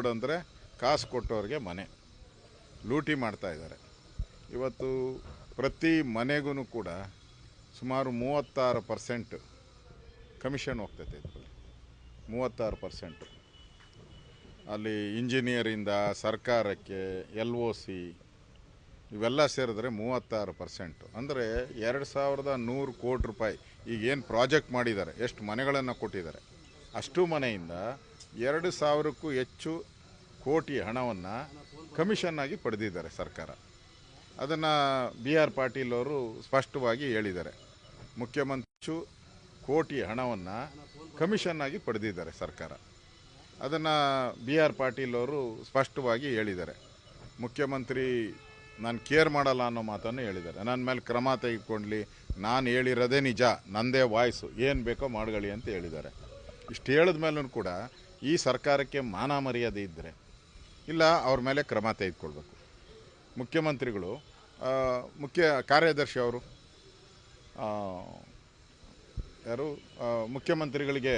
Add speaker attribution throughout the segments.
Speaker 1: Board ಅಂದರೆ ಕಾಸು ಕೊಟ್ಟವ್ರಿಗೆ ಮನೆ. ಲೂಟಿ ಮಾಡ್ತಾ ಇದ್ದಾರೆ. ಇವತ್ತು ಪ್ರತಿ ಮನೆಗೂ ಕೂಡ ಸುಮಾರು ಮೂವತ್ತಾರು ಪರ್ಸೆಂಟ್ ಕಮಿಷನ್ ಹೋಗ್ತೈತೆ ಇದರಲ್ಲಿ. ಮೂವತ್ತಾರು ಪರ್ಸೆಂಟು ಅಲ್ಲಿ ಇಂಜಿನಿಯರಿಂದ, ಸರ್ಕಾರಕ್ಕೆ, ಎಲ್ ಒ ಸಿ ಇವೆಲ್ಲ ಸೇರಿದ್ರೆ ಮೂವತ್ತಾರು ಪರ್ಸೆಂಟು ಅಂದರೆ ಎರಡು ಸಾವಿರದ ನೂರು ಕೋಟಿ ರೂಪಾಯಿ. ಈಗೇನು ಪ್ರಾಜೆಕ್ಟ್ ಮಾಡಿದ್ದಾರೆ. ಎಷ್ಟು ಮನೆಗಳನ್ನು ಕೊಟ್ಟಿದ್ದಾರೆ. ಅಷ್ಟು ಮನೆಯಿಂದ ಎರಡು ಸಾವಿರಕ್ಕೂ ಹೆಚ್ಚು ಕೋಟಿ ಹಣವನ್ನು ಆಗಿ ಪಡೆದಿದ್ದಾರೆ ಸರ್ಕಾರ. ಅದನ್ನು ಬಿ ಆರ್ ಪಾಟೀಲ್ ಅವರು ಸ್ಪಷ್ಟವಾಗಿ ಹೇಳಿದ್ದಾರೆ. ಮುಖ್ಯಮಂತ್ರಿ ಕೋಟಿ ಹಣವನ್ನು ಆಗಿ ಪಡೆದಿದ್ದಾರೆ ಸರ್ಕಾರ. ಅದನ್ನು ಬಿ ಆರ್ ಪಾಟೀಲ್ ಅವರು ಸ್ಪಷ್ಟವಾಗಿ ಹೇಳಿದ್ದಾರೆ. ಮುಖ್ಯಮಂತ್ರಿ, ನಾನು ಕೇರ್ ಮಾಡಲ್ಲ ಅನ್ನೋ ಮಾತನ್ನು ಹೇಳಿದ್ದಾರೆ. ನನ್ನ ಮೇಲೆ ಕ್ರಮ ತೆಗೆದುಕೊಂಡ್ಲಿ, ನಾನು ಹೇಳಿರೋದೇ ನಿಜ, ನಂದೇ ವಾಯ್ಸು, ಏನು ಬೇಕೋ ಮಾಡ್ಕೊಳ್ಳಿ ಅಂತ ಹೇಳಿದ್ದಾರೆ. ಇಷ್ಟು ಹೇಳಿದ ಕೂಡ ಈ ಸರ್ಕಾರಕ್ಕೆ ಮಾನ ಮರ್ಯಾದೆ ಇದ್ದರೆ ಇಲ್ಲ ಅವ್ರ ಮೇಲೆ ಕ್ರಮ ತೆಗೆದುಕೊಳ್ಬೇಕು. ಮುಖ್ಯಮಂತ್ರಿಗಳು ಮುಖ್ಯ ಕಾರ್ಯದರ್ಶಿ ಅವರು ಯಾರು ಮುಖ್ಯಮಂತ್ರಿಗಳಿಗೆ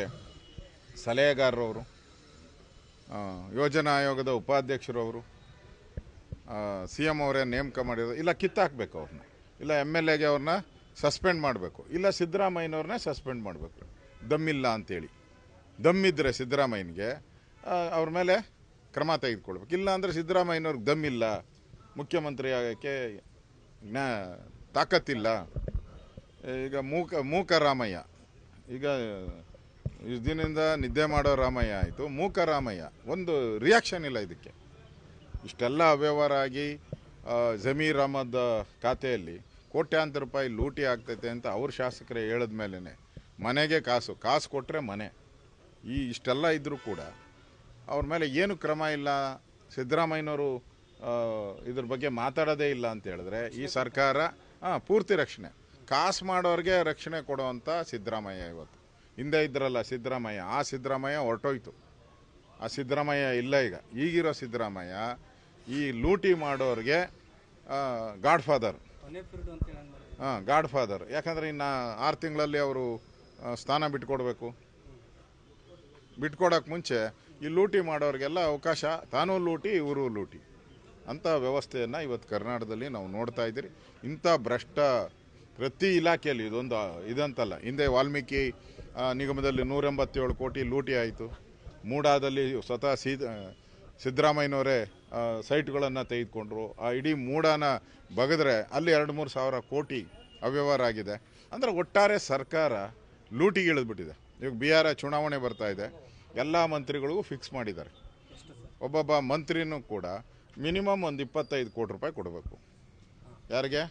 Speaker 1: ಸಲಹೆಗಾರರವರು ಯೋಜನಾ ಆಯೋಗದ ಉಪಾಧ್ಯಕ್ಷರವರು ಸಿ ಎಂ ಅವರೇ ನೇಮಕ ಮಾಡಿದ್ರು ಇಲ್ಲ ಕಿತ್ತಾಕಬೇಕು ಅವ್ರನ್ನ, ಇಲ್ಲ ಎಂ ಎಲ್ ಎಗೆ ಅವ್ರನ್ನ ಸಸ್ಪೆಂಡ್ ಮಾಡಬೇಕು, ಇಲ್ಲ ಸಿದ್ದರಾಮಯ್ಯನವ್ರನ್ನೇ ಸಸ್ಪೆಂಡ್ ಮಾಡಬೇಕು, ದಮ್ಮಿಲ್ಲ ಅಂತೇಳಿ. ದಮ್ಮಿದ್ರೆ ಸಿದ್ದರಾಮಯ್ಯನಿಗೆ ಅವ್ರ ಮೇಲೆ ಕ್ರಮ ತೆಗೆದುಕೊಳ್ಬೇಕು. ಇಲ್ಲ ಅಂದರೆ ಸಿದ್ದರಾಮಯ್ಯನವ್ರಿಗೆ ದಮ್ಮಿಲ್ಲ ಮುಖ್ಯಮಂತ್ರಿ ಆಗೋಕ್ಕೆ ಜ್ಞಾ, ತಾಕತ್ತಿಲ್ಲ. ಈಗ ಮೂಕ ಮೂಕ ರಾಮಯ್ಯ ಈಗ ಇಷ್ಟು ದಿನದಿಂದ ನಿದ್ದೆ ಮಾಡೋ ರಾಮಯ್ಯ ಆಯಿತು ಮೂಕ ರಾಮಯ್ಯ ಒಂದು ರಿಯಾಕ್ಷನ್ ಇಲ್ಲ ಇದಕ್ಕೆ. ಇಷ್ಟೆಲ್ಲ ಅವ್ಯವಹಾರ ಆಗಿ ಜಮೀರ್ ಅಹಮದ್ ಖಾತೆಯಲ್ಲಿ ಕೋಟ್ಯಾಂತರ ರೂಪಾಯಿ ಲೂಟಿ ಆಗ್ತೈತೆ ಅಂತ ಅವ್ರ ಶಾಸಕರೇ ಹೇಳಿದ ಮೇಲೇ ಮನೆಗೆ ಕಾಸು ಕಾಸು ಕೊಟ್ಟರೆ ಮನೆ. ಈ ಇಷ್ಟೆಲ್ಲ ಇದ್ದರೂ ಕೂಡ ಅವ್ರ ಮೇಲೆ ಏನು ಕ್ರಮ ಇಲ್ಲ ಸಿದ್ದರಾಮಯ್ಯನವರು ಇದ್ರ ಬಗ್ಗೆ ಮಾತಾಡೋದೇ ಇಲ್ಲ ಅಂತ ಹೇಳಿದ್ರೆ ಈ ಸರ್ಕಾರ ಹಾಂ ಪೂರ್ತಿ ರಕ್ಷಣೆ. ಕಾಸು ಮಾಡೋರಿಗೆ ರಕ್ಷಣೆ ಕೊಡುವಂಥ ಸಿದ್ದರಾಮಯ್ಯ ಇವತ್ತು. ಹಿಂದೆ ಇದ್ರಲ್ಲ ಸಿದ್ದರಾಮಯ್ಯ ಆ ಸಿದ್ದರಾಮಯ್ಯ ಹೊರಟೋಯ್ತು. ಆ ಸಿದ್ದರಾಮಯ್ಯ ಇಲ್ಲ ಈಗ. ಈಗಿರೋ ಸಿದ್ದರಾಮಯ್ಯ ಈ ಲೂಟಿ ಮಾಡೋರಿಗೆ ಗಾಡ್ ಫಾದರ್ ಹಾಂ ಗಾಡ್ ಫಾದರ್ ಯಾಕಂದರೆ ಇನ್ನು ಆರು ತಿಂಗಳಲ್ಲಿ ಅವರು ಸ್ಥಾನ ಬಿಟ್ಕೊಡ್ಬೇಕು. ಬಿಟ್ಕೊಡೋಕೆ ಮುಂಚೆ ಈ ಲೂಟಿ ಮಾಡೋರಿಗೆಲ್ಲ ಅವಕಾಶ, ತಾನೂ ಲೂಟಿ, ಇವರು ಲೂಟಿ. ಅಂಥ ವ್ಯವಸ್ಥೆಯನ್ನು ಇವತ್ತು ಕರ್ನಾಟಕದಲ್ಲಿ ನಾವು ನೋಡ್ತಾ ಇದ್ದೀರಿ. ಇಂಥ ಭ್ರಷ್ಟ ಪ್ರತಿ ಇಲಾಖೆಯಲ್ಲಿ ಇದೊಂದು, ಇದಂತಲ್ಲ. ಹಿಂದೆ ವಾಲ್ಮೀಕಿ ನಿಗಮದಲ್ಲಿ ನೂರೆಂಬತ್ತೇಳು ಕೋಟಿ ಲೂಟಿ ಆಯಿತು. ಮೂಡಾದಲ್ಲಿ ಸ್ವತಃ ಸೀದ ಸಿದ್ದರಾಮಯ್ಯನವರೇ ಸೈಟ್ಗಳನ್ನು ತೆಗೆದುಕೊಂಡ್ರು. ಆ, ಇಡೀ ಮೂಡಾನ ಬಗೆದ್ರೆ ಅಲ್ಲಿ ಎರಡು ಮೂರು ಸಾವಿರ ಕೋಟಿ ಅವ್ಯವಹಾರ ಆಗಿದೆ. ಅಂದರೆ ಒಟ್ಟಾರೆ ಸರ್ಕಾರ ಲೂಟಿಗೆ ಇಳಿದ್ಬಿಟ್ಟಿದೆ. ಇವಾಗ ಬಿಹಾರ ಚುನಾವಣೆ ಬರ್ತಾ ಇದೆ. ಎಲ್ಲ ಮಂತ್ರಿಗಳಿಗೂ ಫಿಕ್ಸ್ ಮಾಡಿದ್ದಾರೆ. ಒಬ್ಬೊಬ್ಬ ಮಂತ್ರಿನೂ ಕೂಡ ಮಿನಿಮಮ್ ಒಂದು ಇಪ್ಪತ್ತೈದು ಕೋಟಿ ರೂಪಾಯಿ ಕೊಡಬೇಕು. ಯಾರಿಗೆ?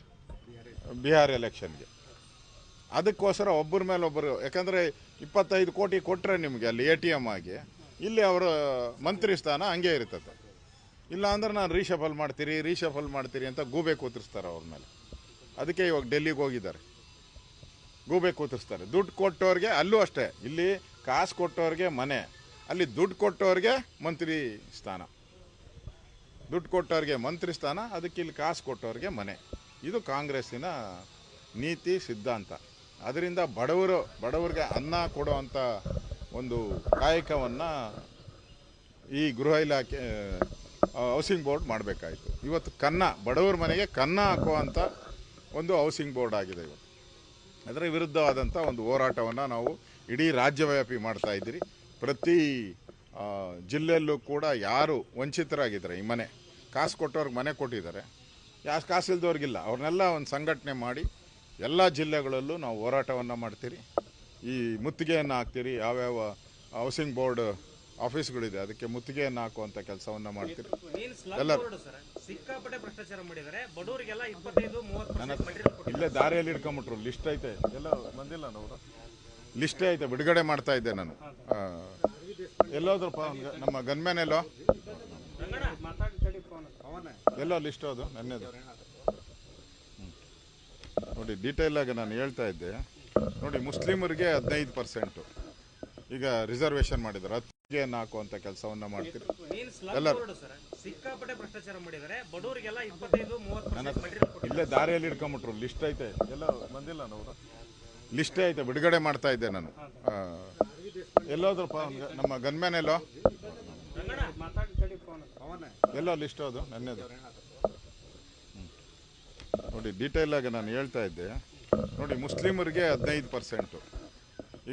Speaker 1: ಬಿಹಾರ್ ಎಲೆಕ್ಷನ್ಗೆ ಅದಕ್ಕೋಸ್ಕರ ಒಬ್ಬರ ಮೇಲೆ ಒಬ್ಬರು, ಯಾಕಂದರೆ ಇಪ್ಪತ್ತೈದು ಕೋಟಿ ಕೊಟ್ಟರೆ ನಿಮಗೆ ಅಲ್ಲಿ ಎ ಟಿ ಎಂ ಆಗಿ, ಇಲ್ಲಿ ಅವರ ಮಂತ್ರಿ ಸ್ಥಾನ ಹಂಗೆ ಇರ್ತದೆ. ಇಲ್ಲ ಅಂದ್ರೆ ನಾನು ರೀಶಫಲ್ ಮಾಡ್ತೀರಿ ರೀಶಫಲ್ ಮಾಡ್ತೀರಿ ಅಂತ ಗೂಬೆ ಕೂತಿರ್ಸ್ತಾರೆ ಅವ್ರ ಮೇಲೆ. ಅದಕ್ಕೆ ಇವಾಗ ಡೆಲ್ಲಿಗೆ ಹೋಗಿದ್ದಾರೆ. ಗೂಬೆ ಕೂತಿರ್ಸ್ತಾರೆ ದುಡ್ಡು ಕೊಟ್ಟವ್ರಿಗೆ ಅಲ್ಲೂ ಅಷ್ಟೇ. ಇಲ್ಲಿ ಕಾಸು ಕೊಟ್ಟವ್ರಿಗೆ ಮನೆ. ಅಲ್ಲಿ ದುಡ್ಡು ಕೊಟ್ಟವ್ರಿಗೆ ಮಂತ್ರಿ ಸ್ಥಾನ. ದುಡ್ಡು ಕೊಟ್ಟವ್ರಿಗೆ ಮಂತ್ರಿ ಸ್ಥಾನ, ಅದಕ್ಕೆ ಇಲ್ಲಿ ಕಾಸು ಕೊಟ್ಟವ್ರಿಗೆ ಮನೆ. ಇದು ಕಾಂಗ್ರೆಸ್ಸಿನ ನೀತಿ ಸಿದ್ಧಾಂತ. ಅದರಿಂದ ಬಡವರು, ಬಡವರಿಗೆ ಅನ್ನ ಕೊಡುವಂಥ ಒಂದು ಕಾಯಕವನ್ನು ಈ ಗೃಹ ಇಲಾಖೆ ಹೌಸಿಂಗ್ ಬೋರ್ಡ್ ಮಾಡಬೇಕಾಯಿತು. ಇವತ್ತು ಕನ್ನ, ಬಡವರ ಮನೆಗೆ ಕನ್ನ ಹಾಕುವಂಥ ಒಂದು ಹೌಸಿಂಗ್ ಬೋರ್ಡ್ ಆಗಿದೆ ಇವತ್ತು. ಅದರ ವಿರುದ್ಧವಾದಂಥ ಒಂದು ಹೋರಾಟವನ್ನು ನಾವು ಇಡೀ ರಾಜ್ಯವ್ಯಾಪಿ ಮಾಡ್ತಾ ಇದ್ದೀರಿ. ಪ್ರತಿ ಜಿಲ್ಲೆಯಲ್ಲೂ ಕೂಡ ಯಾರು ವಂಚಿತರಾಗಿದ್ದಾರೆ, ಈ ಮನೆ, ಕಾಸು ಕೊಟ್ಟವ್ರಿಗೆ ಮನೆ ಕೊಟ್ಟಿದ್ದಾರೆ. ಯಾರು ಕಾಸು ಇಲ್ದವ್ರಿಗಿಲ್ಲ ಅವ್ರನ್ನೆಲ್ಲ ಒಂದು ಸಂಘಟನೆ ಮಾಡಿ ಎಲ್ಲ ಜಿಲ್ಲೆಗಳಲ್ಲೂ ನಾವು ಹೋರಾಟವನ್ನು ಮಾಡ್ತೀರಿ. ಈ ಮುತ್ತಿಗೆಯನ್ನು ಹಾಕ್ತೀರಿ, ಯಾವ್ಯಾವ ಹೌಸಿಂಗ್ ಬೋರ್ಡ್ ಆಫೀಸ್ಗಳಿದೆ ಅದಕ್ಕೆ ಮುತ್ತಿಗೆಯನ್ನು ಹಾಕುವಂಥ ಕೆಲಸವನ್ನು ಮಾಡ್ತೀರಿ. ಎಲ್ಲರೂ.
Speaker 2: ಸಿಕ್ಕಾಪಟ್ಟೆ ಭ್ರಷ್ಟಾಚಾರ ಮಾಡಿದ್ದಾರೆ ಬಡವರಿಗೆಲ್ಲ ಇಪ್ಪತ್ತೈದು ಮೂವತ್ತು
Speaker 1: ಇಲ್ಲೇ ದಾರಿಯಲ್ಲಿ ಇಟ್ಕೊಂಬಿಟ್ರು ಲಿಸ್ಟ್ ಐತೆ. ಎಲ್ಲ ಬಂದಿಲ್ಲ ನಾವು ಲಿಸ್ಟೇ ಐತೆ ಬಿಡುಗಡೆ ಮಾಡ್ತಾ ಇದ್ದೆ ನಾನು. ಎಲ್ಲೋದ್ರಪ್ಪ ನಮ್ಮ ಗನ್ಮ್ಯಾನ್ ಎಲ್ಲೋ ಎಲ್ಲೋ ಲಿಸ್ಟ್ ಅದು ನನ್ನೇದು. ನೋಡಿ ಡೀಟೇಲ್ ಆಗಿ ನಾನು ಹೇಳ್ತಾ ಇದ್ದೆ. ನೋಡಿ ಮುಸ್ಲಿಮರಿಗೆ ಹದಿನೈದು ಪರ್ಸೆಂಟು ಈಗ ರಿಸರ್ವೇಷನ್ ಮಾಡಿದ್ದಾರೆ. ಹತ್ತಿಗೆಯನ್ನು ಹಾಕುವಂಥ ಕೆಲಸವನ್ನ ಮಾಡ್ತೀರಿ ಎಲ್ಲರೂ.
Speaker 2: ಸಿಕ್ಕಾಪಟ್ಟೆ ಭ್ರಷ್ಟಾಚಾರ ಮಾಡಿದ್ದಾರೆ. ಬಡವರಿಗೆಲ್ಲ ಇಪ್ಪತ್ತೈದು ಮೂವತ್ತು
Speaker 1: ಇಲ್ಲೇ ದಾರಿಯಲ್ಲಿ ಇಟ್ಕೊಂಬಿಟ್ರು ಲಿಸ್ಟ್ ಐತೆ. ಎಲ್ಲ ಬಂದಿಲ್ಲ ನಾವು ಲಿಸ್ಟೇ ಐತೆ. ಬಿಡುಗಡೆ ಮಾಡ್ತಾ ಇದ್ದೆ ನಾನು. ಎಲ್ಲೋದ್ರಪ್ಪ? ನಮ್ಮ ಗನ್ಮ್ಯಾನ್ ಎಲ್ಲೋ?
Speaker 2: ಎಲ್ಲೋ
Speaker 1: ಎಲ್ಲ ಲಿಸ್ಟ್ ಅದು? ನನ್ನದು. ನೋಡಿ ಡೀಟೇಲ್ ಆಗಿ ನಾನು ಹೇಳ್ತಾ ಇದ್ದೆ. ನೋಡಿ ಮುಸ್ಲಿಮರಿಗೆ ಹದಿನೈದು ಪರ್ಸೆಂಟು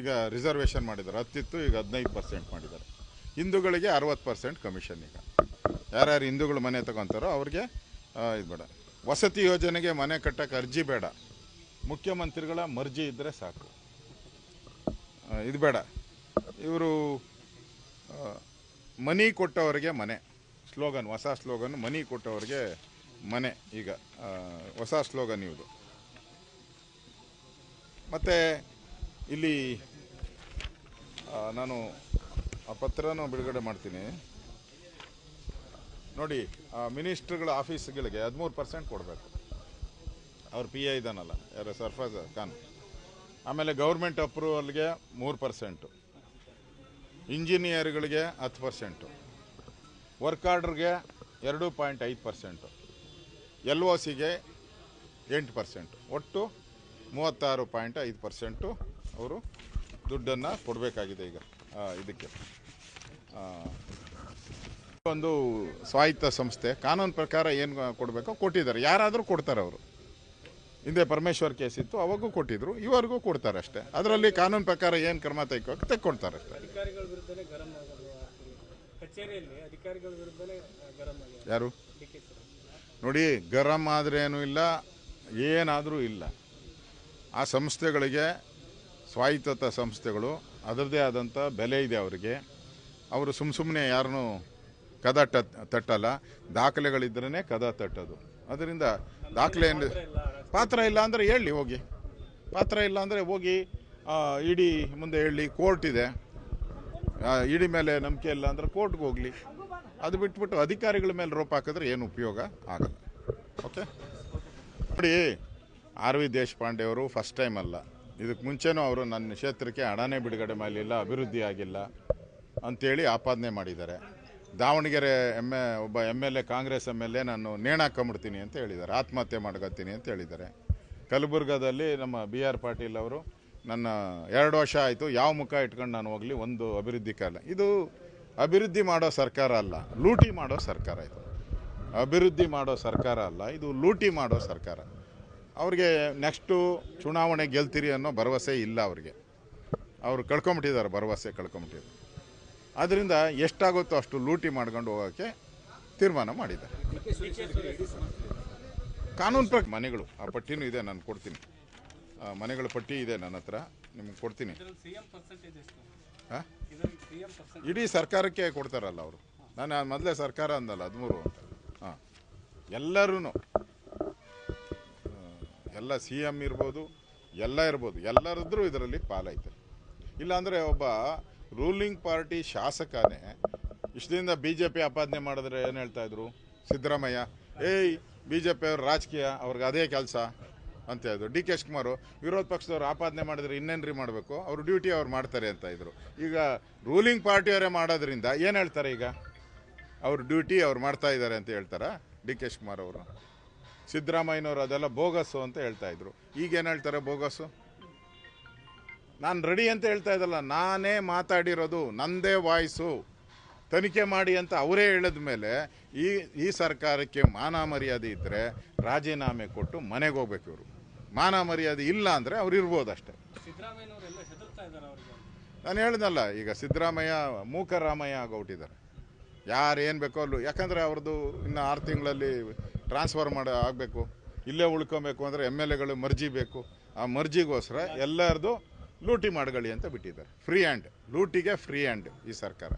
Speaker 1: ಈಗ ರಿಸರ್ವೇಷನ್ ಮಾಡಿದ್ದಾರೆ. ಹತ್ತಿತ್ತು, ಈಗ ಹದಿನೈದು ಪರ್ಸೆಂಟ್ ಮಾಡಿದ್ದಾರೆ. ಹಿಂದೂಗಳಿಗೆ ಅರವತ್ತು ಪರ್ಸೆಂಟ್ ಕಮಿಷನ್ ಈಗ. ಯಾರ್ಯಾರು ಹಿಂದೂಗಳು ಮನೆ ತಗೊತಾರೋ ಅವ್ರಿಗೆ ಇದು ಬೇಡ. ವಸತಿ ಯೋಜನೆಗೆ ಮನೆ ಕಟ್ಟಕ್ಕೆ ಅರ್ಜಿ ಬೇಡ. ಮುಖ್ಯಮಂತ್ರಿಗಳ ಮರ್ಜಿ ಇದ್ದರೆ ಸಾಕು. ಇದು ಬೇಡ. ಇವರು ಮನಿ ಕೊಟ್ಟವರಿಗೆ ಮನೆ. ಸ್ಲೋಗನ್, ಹೊಸ ಸ್ಲೋಗನ್, ಮನಿ ಕೊಟ್ಟವರಿಗೆ ಮನೆ ಈಗ. ಹೊಸ ಸ್ಲೋಗನ್ ಇವುದು. ಮತ್ತು ಇಲ್ಲಿ ನಾನು ಆ ಪತ್ರನೂ ಬಿಡುಗಡೆ ಮಾಡ್ತೀನಿ. ನೋಡಿ, ಆ, ಮಿನಿಸ್ಟ್ರುಗಳ ಆಫೀಸ್ಗಳಿಗೆ ಹದಿಮೂರು ಪರ್ಸೆಂಟ್ ಕೊಡಬೇಕು. ಅವ್ರು ಪಿ ಎ ಇದ್ದಾನಲ್ಲ, ಯಾರು ಸರ್ಫಾಜ್ ಖಾನ್. ಆಮೇಲೆ ಗೌರ್ಮೆಂಟ್ ಅಪ್ರೂವಲ್ಗೆ ಮೂರು ಪರ್ಸೆಂಟು. ಇಂಜಿನಿಯರ್ಗಳಿಗೆ ಹತ್ತು ಪರ್ಸೆಂಟು. ವರ್ಕ್ ಆರ್ಡ್ರಿಗೆ ಎರಡು ಪಾಯಿಂಟ್ ಐದು ಪರ್ಸೆಂಟು. ಎಲ್ ಒ ಸಿಗೆ ಎಂಟು ಪರ್ಸೆಂಟು. ಒಟ್ಟು ಮೂವತ್ತಾರು ಪಾಯಿಂಟ್ ಐದು ಪರ್ಸೆಂಟು ಅವರು ದುಡ್ಡನ್ನು ಕೊಡಬೇಕಾಗಿದೆ ಈಗ. ಇದಕ್ಕೆ. ಒಂದು ಸ್ವಾಯತ್ತ ಸಂಸ್ಥೆ ಕಾನೂನು ಪ್ರಕಾರ ಏನು ಕೊಡಬೇಕೋ ಕೊಟ್ಟಿದ್ದಾರೆ. ಯಾರಾದರೂ ಕೊಡ್ತಾರೆ ಅವರು. ಹಿಂದೆ ಪರಮೇಶ್ವರ್ ಕೇಸ್ ಇತ್ತು ಅವಾಗೂ ಕೊಟ್ಟಿದ್ರು ಇವರಿಗೂ ಕೊಡ್ತಾರೆ ಅಷ್ಟೇ. ಅದರಲ್ಲಿ ಕಾನೂನು ಪ್ರಕಾರ ಏನು ಕ್ರಮ ತೆಗೆಕೋಕೆ ತೆಕ್ಕೊಡ್ತಾರೆ ಅಷ್ಟೇ. ಯಾರು? ನೋಡಿ ಗರಂ ಆದ್ರೇನು ಇಲ್ಲ ಏನಾದರೂ ಇಲ್ಲ. ಆ ಸಂಸ್ಥೆಗಳಿಗೆ ಸ್ವಾಯತ್ತತ ಸಂಸ್ಥೆಗಳು ಅದರದೇ ಆದಂಥ ಬೆಲೆ ಇದೆ ಅವರಿಗೆ. ಅವರು ಸುಮ್ಮ ಸುಮ್ಮನೆ ಯಾರನ್ನೂ ಕದ ಟ ತಟ್ಟಲ್ಲ. ದಾಖಲೆಗಳಿದ್ರೇ ಕದ ತಟ್ಟೋದು. ಅದರಿಂದ ದಾಖಲೆ ಏನು ಪಾತ್ರ ಇಲ್ಲ ಅಂದರೆ ಹೇಳಿ ಹೋಗಿ. ಪಾತ್ರ ಇಲ್ಲ ಅಂದರೆ ಹೋಗಿ ಇಡಿ ಮುಂದೆ ಹೇಳಿ ಕೋರ್ಟ್ ಇದೆ. ಇಡಿ ಮೇಲೆ ನಂಬಿಕೆ ಇಲ್ಲ ಅಂದರೆ ಕೋರ್ಟ್ಗೆ ಹೋಗಲಿ. ಅದು ಬಿಟ್ಬಿಟ್ಟು ಅಧಿಕಾರಿಗಳ ಮೇಲೆ ರೋಪ್ ಹಾಕಿದ್ರೆ ಏನು ಉಪಯೋಗ ಆಗಲ್ಲ. ಓಕೆ? ನೋಡಿ ಆರ್ ವಿ ದೇಶಪಾಂಡೆ ಅವರು ಫಸ್ಟ್ ಟೈಮ್ ಅಲ್ಲ. ಇದಕ್ಕೆ ಮುಂಚೆನೂ ಅವರು ನನ್ನ ಕ್ಷೇತ್ರಕ್ಕೆ ಹಣನೇ ಬಿಡುಗಡೆ ಮಾಡಲಿಲ್ಲ, ಅಭಿವೃದ್ಧಿ ಆಗಿಲ್ಲ ಅಂತೇಳಿ ಆಪಾದನೆ ಮಾಡಿದ್ದಾರೆ. ದಾವಣಗೆರೆ ಎಂ ಎ, ಒಬ್ಬ M L A, Congress M L A ನಾನು ನೇಣಾಕೊಂಬಿಡ್ತೀನಿ ಅಂತ ಹೇಳಿದ್ದಾರೆ. ಆತ್ಮಹತ್ಯೆ ಮಾಡ್ಕೊತೀನಿ ಅಂತ ಹೇಳಿದ್ದಾರೆ. ಕಲಬುರ್ಗದಲ್ಲಿ ನಮ್ಮ ಬಿ ಆರ್ ಪಾಟೀಲ್ ಅವರು ನನ್ನ ಎರಡು ವರ್ಷ ಆಯಿತು, ಯಾವ ಮುಖ ಇಟ್ಕೊಂಡು ನಾನು ಹೋಗಲಿ, ಒಂದು ಅಭಿವೃದ್ಧಿ ಕಾಲ. ಇದು ಅಭಿವೃದ್ಧಿ ಮಾಡೋ ಸರ್ಕಾರ ಅಲ್ಲ, ಲೂಟಿ ಮಾಡೋ ಸರ್ಕಾರ ಇದು. ಅಭಿವೃದ್ಧಿ ಮಾಡೋ ಸರ್ಕಾರ ಅಲ್ಲ, ಇದು ಲೂಟಿ ಮಾಡೋ ಸರ್ಕಾರ. ಅವ್ರಿಗೆ ನೆಕ್ಸ್ಟು ಚುನಾವಣೆ ಗೆಲ್ತೀರಿ ಅನ್ನೋ ಭರವಸೆ ಇಲ್ಲ ಅವ್ರಿಗೆ. ಅವರು ಕಳ್ಕೊಂಬಿಟ್ಟಿದ್ದಾರೆ, ಭರವಸೆ ಕಳ್ಕೊಂಬಿಟ್ಟಿದ್ದಾರೆ. ಅದರಿಂದ ಎಷ್ಟಾಗುತ್ತೋ ಅಷ್ಟು ಲೂಟಿ ಮಾಡ್ಕೊಂಡು ಹೋಗೋಕ್ಕೆ ತೀರ್ಮಾನ ಮಾಡಿದ್ದಾರೆ. ಕಾನೂನು ಪ್ರಕಾರ ಮನೆಗಳು, ಆ ಪಟ್ಟಿನೂ ಇದೆ, ನಾನು ಕೊಡ್ತೀನಿ. ಮನೆಗಳ ಪಟ್ಟಿ ಇದೆ ನನ್ನ ಹತ್ರ, ನಿಮ್ಗೆ ಕೊಡ್ತೀನಿ. ಇಡೀ ಸರ್ಕಾರಕ್ಕೆ ಕೊಡ್ತಾರಲ್ಲ ಅವರು. ನಾನು ಮೊದಲೇ ಸರ್ಕಾರ ಅಂದಲ್ಲ, ಹದಿಮೂರು ಅಂತ. ಹಾಂ. ಎಲ್ಲರೂ ಎಲ್ಲ ಸಿ ಎಂ ಇರ್ಬೋದು, ಎಲ್ಲ ಇರ್ಬೋದು, ಎಲ್ಲರದ್ರೂ ಇದರಲ್ಲಿ ಪಾಲೈತೆ ಇಲ್ಲಾಂದರೆ ಒಬ್ಬ ರೂಲಿಂಗ್ ಪಾರ್ಟಿ ಶಾಸಕನೇ ಇಷ್ಟದಿಂದ ಬಿ ಜೆ ಪಿ ಆಪಾದನೆ ಮಾಡಿದ್ರೆ ಏನು ಹೇಳ್ತಾ ಇದ್ರು? ಸಿದ್ದರಾಮಯ್ಯ, ಏಯ್ ಬಿ ಜೆ ಪಿಯವ್ರ ರಾಜಕೀಯ, ಅವ್ರಿಗೆ ಅದೇ ಕೆಲಸ, ಅಂತ ಹೇಳಿದ್ರು. ಡಿ ಕೆ ಶಿವಕುಮಾರ್, ವಿರೋಧ ಪಕ್ಷದವ್ರು ಆಪಾದನೆ ಮಾಡಿದ್ರೆ ರೀ ಮಾಡಬೇಕು? ಅವ್ರ ಡ್ಯೂಟಿ ಅವ್ರು ಮಾಡ್ತಾರೆ, ಅಂತ ಇದ್ರು. ಈಗ ರೂಲಿಂಗ್ ಪಾರ್ಟಿಯವರೇ ಮಾಡೋದ್ರಿಂದ ಏನು ಹೇಳ್ತಾರೆ ಈಗ? ಅವ್ರ ಡ್ಯೂಟಿ ಅವ್ರು ಮಾಡ್ತಾ ಇದ್ದಾರೆ ಅಂತ ಹೇಳ್ತಾರಾ ಡಿ ಕೆ ಶಿವಕುಮಾರ್ ಅವರು? ಸಿದ್ದರಾಮಯ್ಯನವರು ಅದೆಲ್ಲ ಬೋಗಸ್ಸು ಅಂತ ಹೇಳ್ತಾ ಇದ್ರು. ಈಗ ಏನು ಹೇಳ್ತಾರೆ ಬೋಗಸ್ಸು? ನಾನು ರೆಡಿ ಅಂತ ಹೇಳ್ತಾ ಇದ್ದಲ್ಲ ನಾನೇ ಮಾತಾಡಿರೋದು ನಂದೇ ವಾಯ್ಸು ತನಿಖೆ ಮಾಡಿ ಅಂತ ಅವರೇ ಹೇಳಿದ ಮೇಲೆ ಈ ಈ ಸರ್ಕಾರಕ್ಕೆ ಮಾನ ಮರ್ಯಾದೆ ಇದ್ದರೆ ರಾಜೀನಾಮೆ ಕೊಟ್ಟು ಮನೆಗೆ ಹೋಗ್ಬೇಕು ಇವರು. ಮಾನ ಮರ್ಯಾದೆ ಇಲ್ಲ ಅಂದರೆ ಅವ್ರು ಇರ್ಬೋದು ಅಷ್ಟೇ ನಾನು ಹೇಳ್ದಲ್ಲ ಈಗ ಸಿದ್ದರಾಮಯ್ಯ ಮೂಕರಾಮಯ್ಯ ಆಗೋಗ್ಬಿಟ್ಟಿದ್ದಾರೆ ಯಾರು ಏನು ಬೇಕೋ ಅಲ್ಲೂ. ಯಾಕಂದರೆ ಅವ್ರದ್ದು ಇನ್ನು ಆರು ತಿಂಗಳಲ್ಲಿ ಟ್ರಾನ್ಸ್ಫರ್ ಮಾಡ ಆಗಬೇಕು. ಇಲ್ಲೇ ಉಳ್ಕೊಬೇಕು ಅಂದರೆ ಎಂ ಎಲ್ ಎಗಳು ಮರ್ಜಿ ಬೇಕು. ಆ ಮರ್ಜಿಗೋಸ್ಕರ ಎಲ್ಲರದು ಲೂಟಿ ಮಾಡ್ಕೊಳ್ಳಿ ಅಂತ ಬಿಟ್ಟಿದ್ದಾರೆ. ಫ್ರೀ ಹ್ಯಾಂಡ್ ಲೂಟಿಗೆ ಫ್ರೀ ಹ್ಯಾಂಡ್ ಈ ಸರ್ಕಾರ.